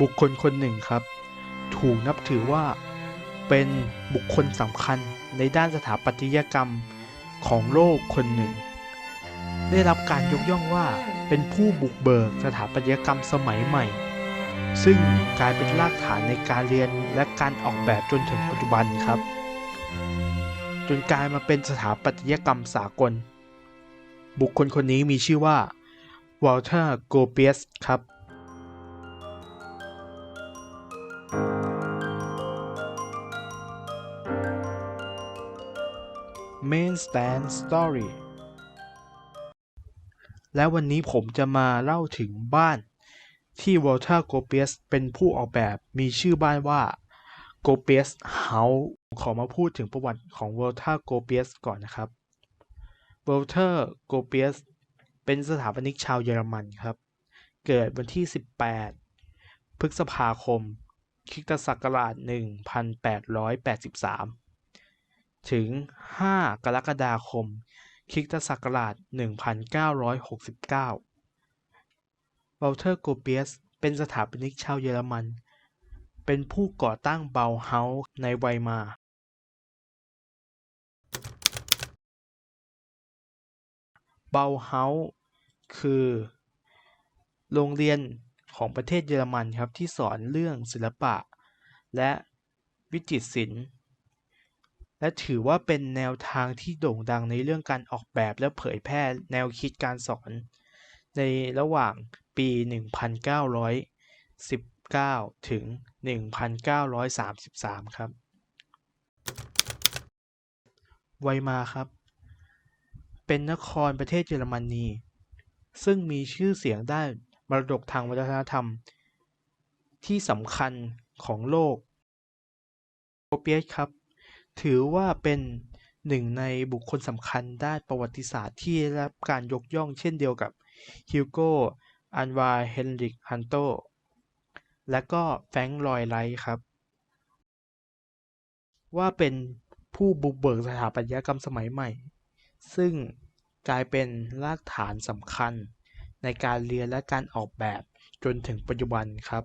บุคคลคนหนึ่งครับ ถูกนับถือว่าเป็นบุคคลสำคัญในด้านสถาปัตยกรรมของโลกคนหนึ่ง ได้รับการยกย่องว่าเป็นผู้บุกเบิกสถาปัตยกรรมสมัยใหม่ ซึ่งกลายเป็นรากฐานในการเรียนและการออกแบบจนถึงปัจจุบันครับ จนกลายมาเป็นสถาปัตยกรรมสากล บุคคลคนนี้มีชื่อว่าวอลเทอร์โกเปียสครับ Main Stand Story และวันนี้ผมจะมาเล่าถึงบ้านที่วอลเทอร์โกเปียสเป็นผู้ออกแบบมีชื่อบ้านว่าโกเปียสเฮาส์ขอมาพูดถึงประวัติของวอลเทอร์โกเปียสก่อนนะครับวอลเทอร์โกเปียสเป็นสถาปนิกชาวเยอรมันครับ เกิดวันที่ 18 พฤษภาคมคริสตศักราช 1883 ถึง 5 กรกฎาคมคริสตศักราช 1969วอลเทอร์โกเปียส เป็นสถาปนิกชาวเยอรมัน เป็นผู้ก่อตั้งเบาเฮาส์ในไวมาร์เบาเฮาส์คือ โรงเรียนของประเทศเยอรมันครับที่สอนเรื่องศิลปะ และวิจิตรศิลป์ และถือว่าเป็นแนวทางที่โด่งดังในเรื่องการออกแบบและเผยแพร่แนวคิดการสอน ในระหว่างปี 1919 ถึง 1933 ครับ ไวมาครับ เป็นนครประเทศเยอรมนี ซึ่งมีชื่อเสียงด้านมรดกทางวัฒนธรรม ที่สำคัญของโลกโกเปียสครับ ถือว่าเป็นหนึ่งในบุคคลสำคัญด้านประวัติศาสตร์ที่ได้รับการยกย่องเช่นเดียวกับฮิวโก อันวาเฮนริก ฮันโต และก็แฟรงค์ลอยไลท์ครับ ว่าเป็นผู้บุกเบิกสถาปัตยกรรมสมัยใหม่ ซึ่งกลายเป็นรากฐานสำคัญในการเรียนและการออกแบบจนถึงปัจจุบันครับ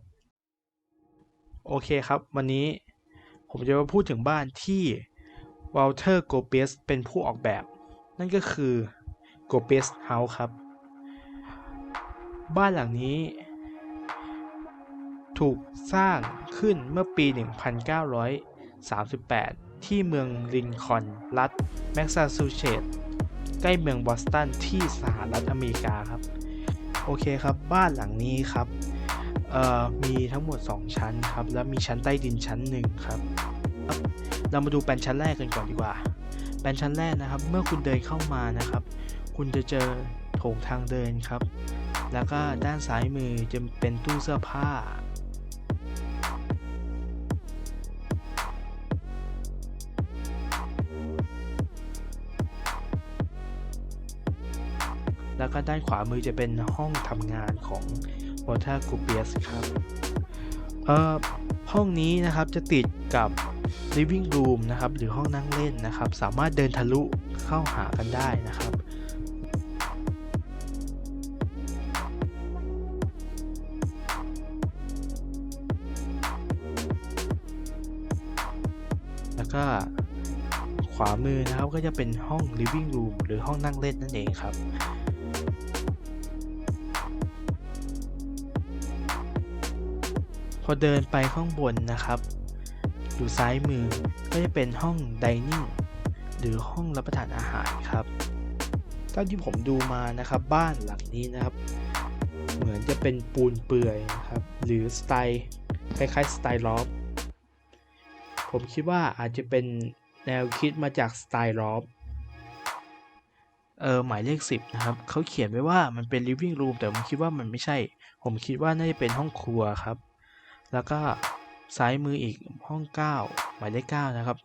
โอเคครับ วันนี้ ผมจะมาพูดถึงบ้านที่วอลเทอร์โกเปสเป็นผู้ออกแบบ นั่นก็คือโกเปสเฮาส์ครับ บ้านหลังนี้ ถูกสร้างขึ้นเมื่อปี 1938 ที่เมืองลินคอนรัฐแมสซาชูเซตส์ใกล้เมืองบอสตันที่สหรัฐอเมริกาครับ โอเคครับบ้านหลังนี้ครับ มีทั้งหมด 2 ชั้นครับ แล้วมีชั้นใต้ดินชั้นหนึ่งครับ เรามาดูแปลนชั้นแรกกันก่อนดีกว่า แปลนชั้นแรกนะครับ เมื่อคุณเดินเข้ามานะครับ คุณจะเจอโถงทางเดินครับ แล้วก็ด้านซ้ายมือจะเป็นตู้เสื้อผ้าแล้วก็ด้านขวามือจะเป็นห้องทำงานของ วอเตอร์กูเปียสครับอ่อห้องนี้นะครับจะติดกับ living room นะครับหรือห้องนั่งเล่นนะครับ สามารถเดินทะลุเข้าหากันได้นะครับแล้วก็ขวามือนะครับก็จะเป็นห้อง living room หรือห้องนั่งเล่นนั่นเองครับ พอเดินไปข้างบนนะครับ อยู่ซ้ายมือก็จะเป็นห้อง dining หรือห้องรับประทานอาหารครับเท่าที่ผมดูมานะครับบ้านหลังนี้นะครับ เหมือนจะเป็นปูนเปื่อยนะครับ หรือสไตล์คล้ายๆสไตล์ลอฟผมคิดว่าอาจจะเป็นแนวคิดมาจากสไตล์ลอฟเออหมายเลข 10 นะครับ เขาเขียนไว้ว่ามันเป็น living room แต่ผมคิดว่ามันไม่ใช่ ผมคิดว่าน่าจะเป็นห้องครัวครับ แล้วก็ซ้ายมืออีกห้อง 9 หมายเลข9นะครับ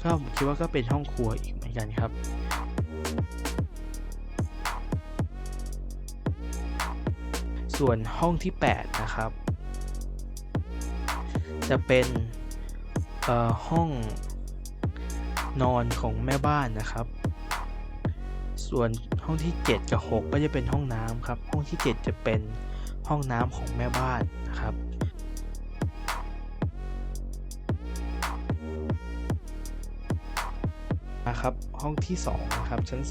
ก็ผมคิดว่าก็เป็นห้องครัวอีกเหมือนกันครับ ส่วนห้องที่ 8 นะครับ จะเป็นห้องนอนของแม่บ้านนะครับ ส่วนห้องที่ 7 กับ 6 ก็จะเป็นห้องน้ำครับ ห้องที่ 7 จะเป็นห้องน้ำของแม่บ้านนะครับ ครับห้องที่2นะครับชั้น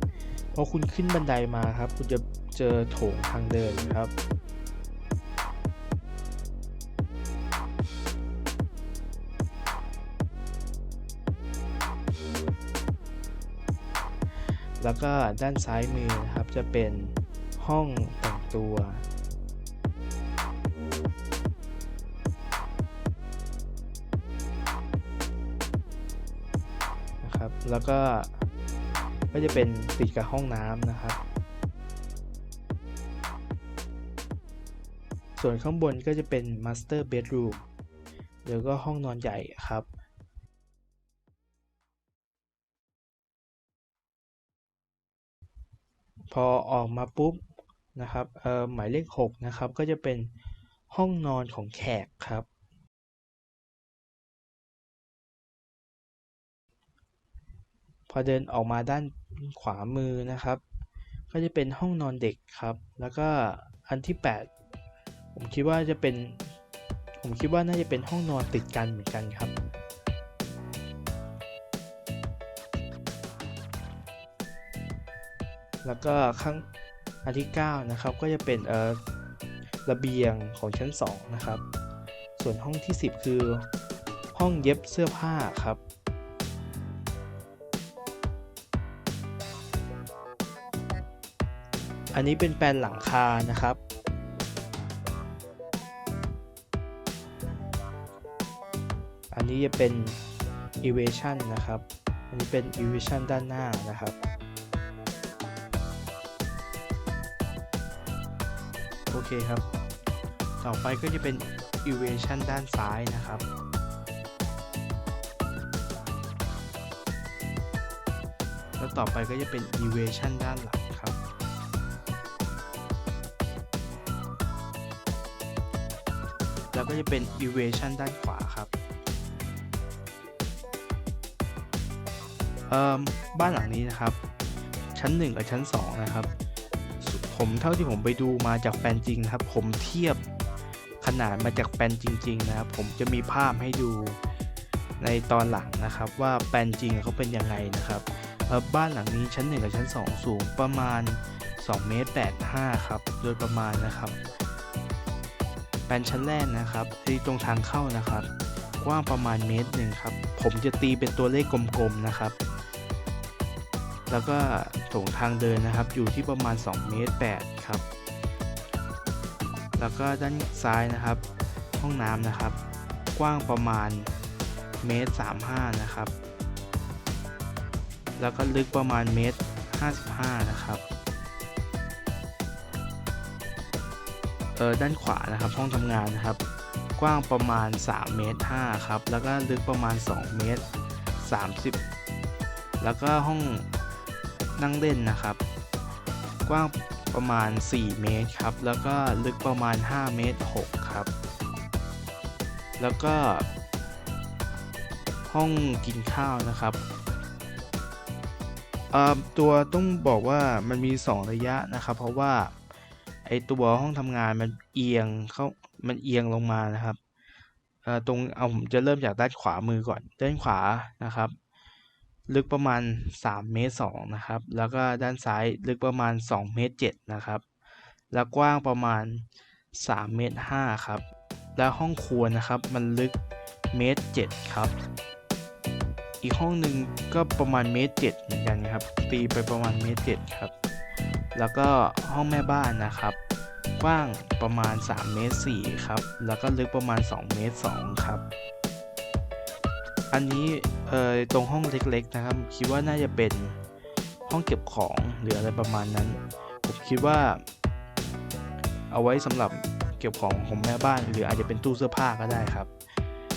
2 พอคุณขึ้นบันไดมาครับ คุณจะเจอโถงทางเดินครับแล้วก็ด้านซ้ายมือนะครับจะเป็นห้องแต่งตัว แล้วก็ก็จะเป็นติดกับห้องน้ำนะครับ ส่วนข้างบนก็จะเป็น Master Bedroom แล้วก็ห้องนอนใหญ่ครับ พอออกมาปุ๊บนะครับหมายเลข 6 นะครับ ก็จะเป็นห้องนอนของแขกครับ พอเดินออกมาด้านขวามือนะครับ ก็จะเป็นห้องนอนเด็กครับ แล้วก็อันที่ 8 ผมคิดว่าจะเป็น ผมคิดว่าน่าจะเป็นห้องนอนติดกันเหมือนกันครับ แล้วก็ข้างอันที่ 9 นะครับ ก็จะเป็นเอ่อระเบียงของชั้น 2 นะครับ ส่วนห้องที่ 10 คือห้องเย็บเสื้อผ้าครับ อันนี้เป็นแปลนหลังคานะครับ อันนี้จะเป็น elevation นะครับ อันนี้เป็น elevation ด้านหน้านะครับโอเคครับ ต่อไปก็จะเป็น elevation ด้านซ้ายนะครับแล้วต่อไปก็จะเป็น elevation ด้านหลัง แล้วก็จะเป็น elevation ด้านขวาครับเอ่อบ้านหลังนี้นะครับ ชั้น 1 กับชั้น 2 นะครับ ผมเท่าที่ผมไปดูมาจากแปลนจริงนะครับ ผมเทียบขนาดมาจากแปลนจริง ๆ นะครับ ผมจะมีภาพให้ดูในตอนหลังนะครับ ว่าแปลนจริงเขาเป็นยังไงนะครับบ้านหลังนี้ชั้น 1 กับชั้น 2 สูงประมาณ2เมตร85ครับ โดยประมาณนะครับ นชั้นแรกนะครับ ที่ตรงทางเข้านะครับ กว้างประมาณเมตรหนึ่งครับ ผมจะตีเป็นตัวเลขกลมๆนะครับ แล้วก็ถงทางเดินนะครับ อยู่ที่ประมาณ2เมตร8ครับ แล้วก็ด้านซ้ายนะครับ ห้องน้ำนะครับ กว้างประมาณเมตร35นะครับ แล้วก็ลึกประมาณเมตร55นะครับ ด้านขวานะครับห้องทำงานนะครับ กว้างประมาณ 3 เมตร5ครับแล้วก็ลึกประมาณ 2 เมตร 30 แล้วก็ห้องนั่งเล่นนะครับ กว้างประมาณ 4 เมตรครับแล้วก็ลึกประมาณ 5 เมตร6ครับ แล้วก็ ห้องกินข้าวนะครับตัวต้องบอกว่ามันมี 2 ระยะนะครับ เพราะว่า ไอตัวห้องทำงานมันเอียงเข้ามันเอียงลงมานะครับตรงเอาผมจะเริ่มจากด้านขวามือก่อน ด้านขวานะครับ ลึกประมาณ3เมตร2นะครับ แล้วก็ด้านซ้ายลึกประมาณ2เมตร7นะครับ แล้วกว้างประมาณ3เมตร5ครับ แล้วห้องครัวนะครับมันลึกเมตร7ครับ อีกห้องหนึ่งก็ประมาณเมตร7เหมือนกันครับ ตีไปประมาณเมตร7ครับ แล้วก็ห้องแม่บ้านนะครับ กว้างประมาณ3เมตร4ครับ แล้วก็ลึกประมาณ2เมตร2ครับ อันนี้เอ่อตรงห้องเล็กๆนะครับ คิดว่าน่าจะเป็นห้องเก็บของหรืออะไรประมาณนั้น ผมคิดว่า เอาไว้สำหรับเก็บของของแม่บ้าน หรืออาจจะเป็นตู้เสื้อผ้าก็ได้ครับ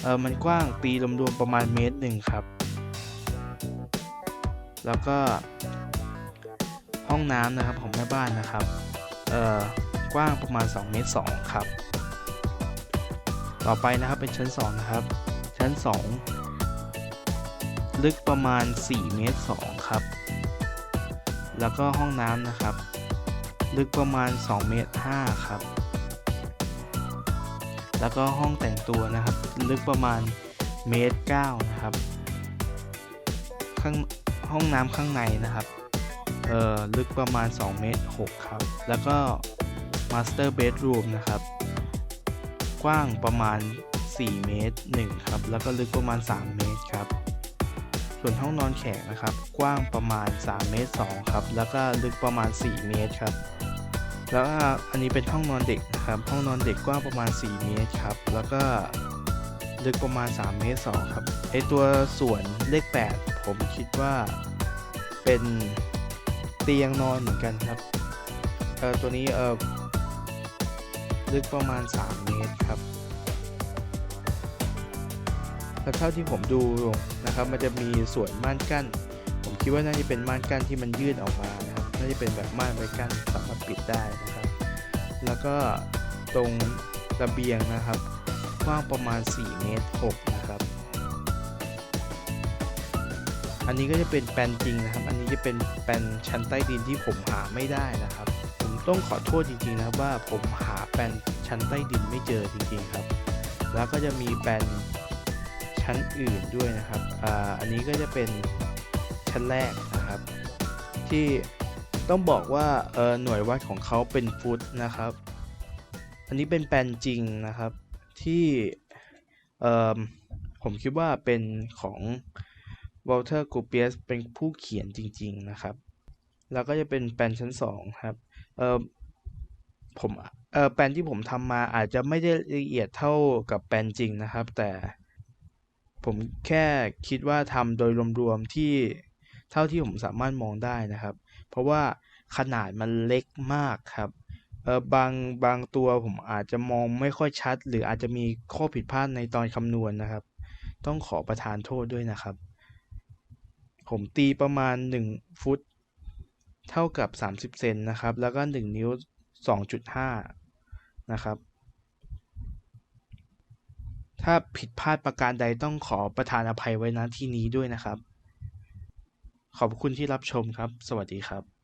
เออมันกว้างตีรวมๆประมาณเมตรหนึ่งครับ แล้วก็ ห้องน้ำนะครับของแม่บ้านนะครับเอ่อกว้างประมาณ2เมตร2ครับ ต่อไปนะครับเป็นชั้น2นะครับ ชั้น 2 ลึกประมาณ4เมตร2ครับ แล้วก็ห้องน้ำนะครับ ลึกประมาณ2เมตร5ครับ แล้วก็ห้องแต่งตัวนะครับ ลึกประมาณเมตร9นะครับ ข้างห้องน้ำข้างในนะครับ เอ่อลึกประมาณ 2 เมตร 6 ครับ แล้วก็ Master Bedroom นะครับ กว้างประมาณ 4 เมตร 1 ครับ แล้วก็ลึกประมาณ 3 เมตรครับ ส่วนห้องนอนแขกนะครับ กว้างประมาณ 3 เมตร 2 ครับ แล้วก็ลึกประมาณ 4 เมตรครับ แล้วอันนี้เป็นห้องนอนเด็กนะครับ ห้องนอนเด็กกว้างประมาณ 4 เมตรครับ แล้วก็ลึกประมาณ 3 เมตร 2 ครับ ไอตัวส่วนเลข 8 ผมคิดว่าเป็น เตียงนอนเหมือนกันครับ เออตัวนี้เออลึกประมาณ 3 เมตรครับแล้วเท่าที่ผมดูนะครับ มันจะมีส่วนม่านกั้น ผมคิดว่าน่าจะเป็นม่านกั้นที่มันยื่นออกมานะครับน่าจะเป็นแบบม่านไว้กั้นสามารถปิดได้นะครับ แล้วก็ตรงระเบียงนะครับกว้างประมาณ 4 เมตร6 อันนี้ก็จะเป็นแปลนจริงนะครับ อันนี้จะเป็นแปลนชั้นใต้ดินที่ผมหาไม่ได้นะครับ ผมต้องขอโทษจริงๆนะครับว่าผมหาแปลนชั้นใต้ดินไม่เจอจริงๆครับ แล้วก็จะมีแปลนชั้นอื่นด้วยนะครับอ่าอันนี้ก็จะเป็นชั้นแรกนะครับ ที่ต้องบอกว่าเออหน่วยวัดของเขาเป็นฟุตนะครับ อันนี้เป็นแปลนจริงนะครับที่เออผมคิดว่าเป็นของ วอลเตอร์กูเปียสเป็นผู้เขียนจริง ๆ นะครับ แล้วก็จะเป็นแปลนชั้น 2 ครับ เออผมเออแปลนที่ผมทำมาอาจจะไม่ได้ละเอียดเท่ากับแปลนจริงนะครับ แต่ผมแค่คิดว่าทำโดยรวมๆที่เท่าที่ผมสามารถมองได้นะครับ เพราะว่าขนาดมันเล็กมากครับเออบางบางตัวผมอาจจะมองไม่ค่อยชัด หรืออาจจะมีข้อผิดพลาดในตอนคำนวณนะครับ ต้องขอประทานโทษด้วยนะครับ ผมตีประมาณ 1 ฟุต เท่ากับ 30 เซนนะครับ แล้วก็ 1 นิ้ว 2.5 นะครับ ถ้าผิดพลาดประการใดต้องขอประทานอภัยไว้ณที่นี้ด้วยนะครับ ขอบคุณที่รับชมครับ สวัสดีครับ